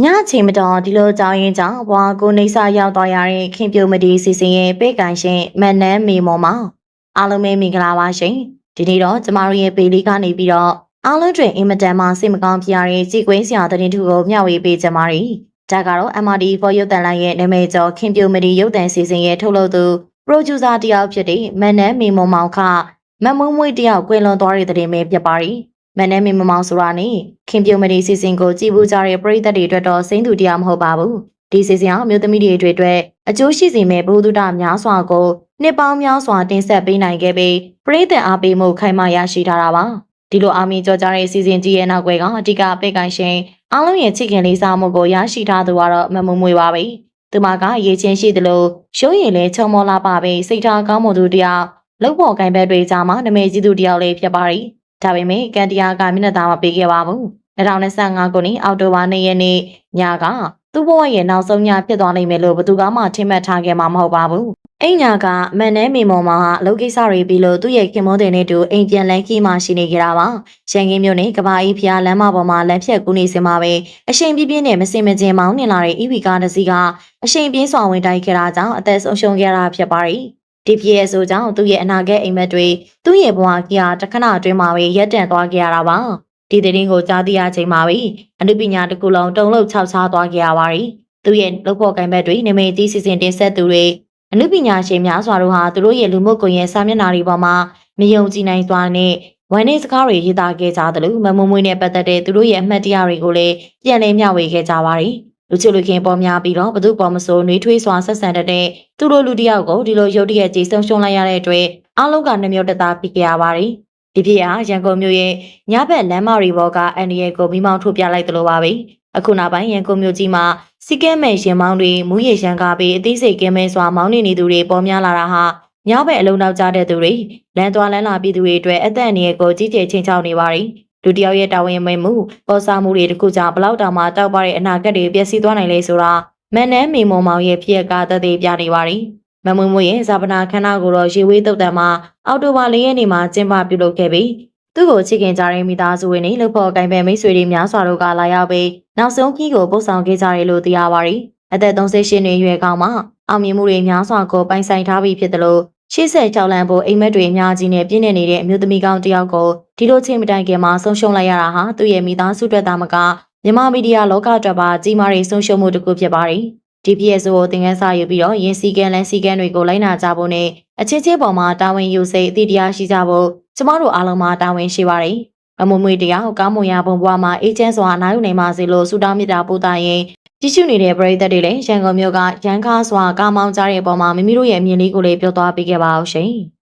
ညချိန်မတော်ဒီလိုကြောင်းရင်ကြောင့်ဘွာကိုနေစာရောက်သွားရတဲ့ခင်ပြိုမဒီစီစဉ်ရဲ့ပေကန်ရှင်မန်နန်းမေမော်မှာအားလုံးပဲမင်္ဂလာပါရှင်ဒီနေ့တော့ကျမတို့ရဲ့ပေလေးကနေပြီးတော့အားလုံးတွင်အင်မတန်မှစိတ်မကောင်းဖြစ်ရတဲ့ကြည်ကွင်းဆရာသတင်းထုကိုမျှဝေပေးကြပါရီဒါကတော့ MRD for ရုပ်တန်လိုင်းရဲ့နာမည်ကျော်ခင်ပြိုမဒီရုပ်တန်စီစဉ်ရဲ့ထုတ်လုပ်သူ producer တယောက်ဖြစ်တဲ့မန်နန်းမေမော်မောင်ခမတ်မွေးမွေးတယောက်ကွယ်လွန်သွားတဲ့တဲ့ပဲဖြစ်ပါရီ မန်နန်းမေမောင်မောင်ဆိုတာနဲ့ခင်ပြိုမဒီစီစဉ်ကိုကြည်ပူကြတဲ့ပရိသတ်တွေအတွက်တော့စိမ့်သူတရားမဟုတ်ပါဘူးဒီစီစဉ်အောင်မျိုးသမီးတွေအတွက်အတွက်အကျိုးရှိစေမယ့်ဘုဒ္ဓတာများစွာကိုနှစ်ပေါင်းများစွာတင်ဆက်ပေးနိုင်ခဲ့ပြီးပရိသတ်အားပေးမှုခိုင်မာရရှိထားတာပါဒီလိုအာမီကြောကြတဲ့စီစဉ်ကြီးရဲ့နောက်ွယ်ကအဓိကပိတ်ကိုင်ရှင်အားလုံးရဲ့ချစ်ခင်လေးစားမှုကိုရရှိထားသူကတော့မမမွေပါပဲသူမကရေချင်းရှိသလိုရုပ်ရည်လည်းချုံမောလာပါပဲစိတ်ထားကောင်းမွန်သူတယောက်လောက်ပေါ်ကိုင်ဘက်တွေကြားမှာနမဲကြီးသူတယောက်လေးဖြစ်ပါရီ ဒါပေမဲ့ကန်တရားကမျက်နှာသားမပေးခဲ့ပါဘူး2025ခုနှစ်အောက်တိုဘာ2ရက်နေ့ညကသူ့ဘဝရဲ့နောက်ဆုံးညဖြစ်သွားနိုင်မယ်လို့ဘယ်သူကမှထင်မှတ်ထားခဲ့မှာမဟုတ်ပါဘူးအိမ်ညာကမန်နဲမေမော်မောင်ဟာအလုပ်ကိစ္စတွေပြီးလို့သူ့ရဲ့ခင်မွန်းတဲ့နဲ့တူအိမ်ပြန်လန်းခီးမှရှိနေကြတာပါရန်ကင်းမြို့နယ်ကဘာအီဖျားလမ်းမပေါ်မှာလမ်းဖြတ်ကူးနေစင်မှာပဲအရှိန်ပြင်းပြင်းနဲ့မစင်မကျင်မောင်းနေလာတဲ့ EV ကားတစ်စီးကအရှိန်ပြင်းစွာဝင်တိုက်ခဲ့တာကြောင့်အသက်ဆုံးရှုံးခဲ့တာဖြစ်ပါရီ ဒီပြည့်ဆိုကြောင့်သူ့ရဲ့အနာဂတ်အိမ်မက်တွေသူ့ရဲ့ဘဝကြီးဟာတခဏအတွင်းမှာပဲရက်တန့်သွားခဲ့ရတာပါဒီသတင်းကိုကြားသိရချိန်မှာပဲအနုပညာတစ်ခုလုံးတုံ့လောက်ခြောက်ခြားသွားခဲ့ရပါရီသူ့ရဲ့လုပ်ဖို့ကိုင်ဘက်တွေနမိတ်ကြီးစီစဉ်တင်ဆက်သူတွေအနုပညာရှင်များစွာတို့ဟာသူတို့ရဲ့လူမှုကွန်ရက်စာမျက်နှာတွေပေါ်မှာမယုံကြည်နိုင်စွာနဲ့ဝန်နေစကားတွေရေးသားခဲ့ကြသလိုမမမွေးနဲ့ပတ်သက်တဲ့သူတို့ရဲ့အမှတ်တရတွေကိုလည်းပြန်လည်မျှဝေခဲ့ကြပါရီ လူချစ်လူခင်ပေါ်များပြီးတော့ဘသူပေါ်မစိုးနှွေးထွေးစွာဆက်ဆံတတ်တဲ့သူတို့လူတစ်ယောက်ကိုဒီလိုရုတ်တရက်ကြီးဆုံးရှုံးလိုက်ရတဲ့အတွက်အားလုံးကနှမျိုးတသားဖြစ်ကြရပါရီဒီဖြစ်ဟာရန်ကုန်မြို့ရဲ့ညဘက်လမ်းမတွေပေါ်ကအန်ဒီရဲ့ကိုမိမောင်းထုတ်ပြလိုက်သလိုပါပဲအခုနောက်ပိုင်းရန်ကုန်မြို့ကြီးမှာစီကဲမဲ့ရင်မောင်းတွေမူးရေရှမ်းကားပြီးအသေးစိတ်ကင်းမဲစွာမောင်းနေနေသူတွေပေါ်များလာတာဟာညဘက်အလုံးနောက်ကျတဲ့သူတွေလမ်းသွားလမ်းလာပြည်သူတွေအတွက်အသက်အန္တရာယ်ကိုကြီးကျယ်ချင်းချောက်နေပါရီ လူတယောက်ရဲ့တာဝန်မိမှုပေါ်စားမှုတွေတခုကြောင့်ဘလောက်တောင်မှတောက်ပတဲ့အနာဂတ်တွေပျက်စီးသွားနိုင်လေဆိုတာမန်နန်းမေမုံမောင်ရဲ့ဖြစ်ရကတသက်ပြနေပါရီမမွေမွေရဲ့ဇာပနာခန္ဓာကိုတော့ရေဝေးတုတ်တံမှာအော်တိုဘာ၄ရက်နေ့မှာကျင်းပပြုလုပ်ခဲ့ပြီးသူ့ကိုချစ်ခင်ကြတဲ့မိသားစုဝင်တွေလှုပ်ဖို့ကင်ပယ်မိတ်ဆွေတွေများစွာတို့ကလာရောက်ပြီးနောက်ဆုံးကြီးကိုပို့ဆောင်ခဲ့ကြတယ်လို့သိရပါရီအသက်38နှစ်အရွယ်ကောင်မှအောင်မြင်မှုတွေများစွာကိုပိုင်ဆိုင်ထားပြီးဖြစ်တယ်လို့ ရှေ့ဆက်ကြောက်လန့်ဖို့အိမ်မက်တွေအများကြီးနဲ့ပြည့်နေနေတဲ့အမျိုးသမီးကောင်းတစ်ယောက်ကိုဒီလိုချိန်မတိုင်ခင်မှာဆုံးရှုံးလိုက်ရတာဟာသူ့ရဲ့မိသားစုအတွက်သာမကမြန်မာမီဒီယာလောကအတွက်ပါကြီးမားတဲ့ဆုံးရှုံးမှုတစ်ခုဖြစ်ပါရီ DPS ကိုသင်ခန်းစာယူပြီးတော့ရင်းစည်းကမ်းလမ်းစည်းကမ်းတွေကိုလိုက်နာကြဖို့နဲ့အချင်းချင်းပေါ်မှာတာဝန်ယူစိတ်အတိတရားရှိကြဖို့ကျမတို့အားလုံးမှာတာဝန်ရှိပါတယ်။အမမွေတရားကောင်းမွန်ရာပုံပွားမှာအေဂျင့်စွာနိုင်ယူနိုင်ပါစေလို့ဆုတောင်းမေတ္တာပို့သရင် ကြည့်ရှုနေတဲ့ပရိသတ်တွေလည်းရန်ကုန်မြို့ကရန်ကားစွာကားမောင်းကြတဲ့အပေါ်မှာမိမိတို့ရဲ့အမြင်လေးကိုလည်းပြောသွားပေးခဲ့ပါအောင်ရှင်။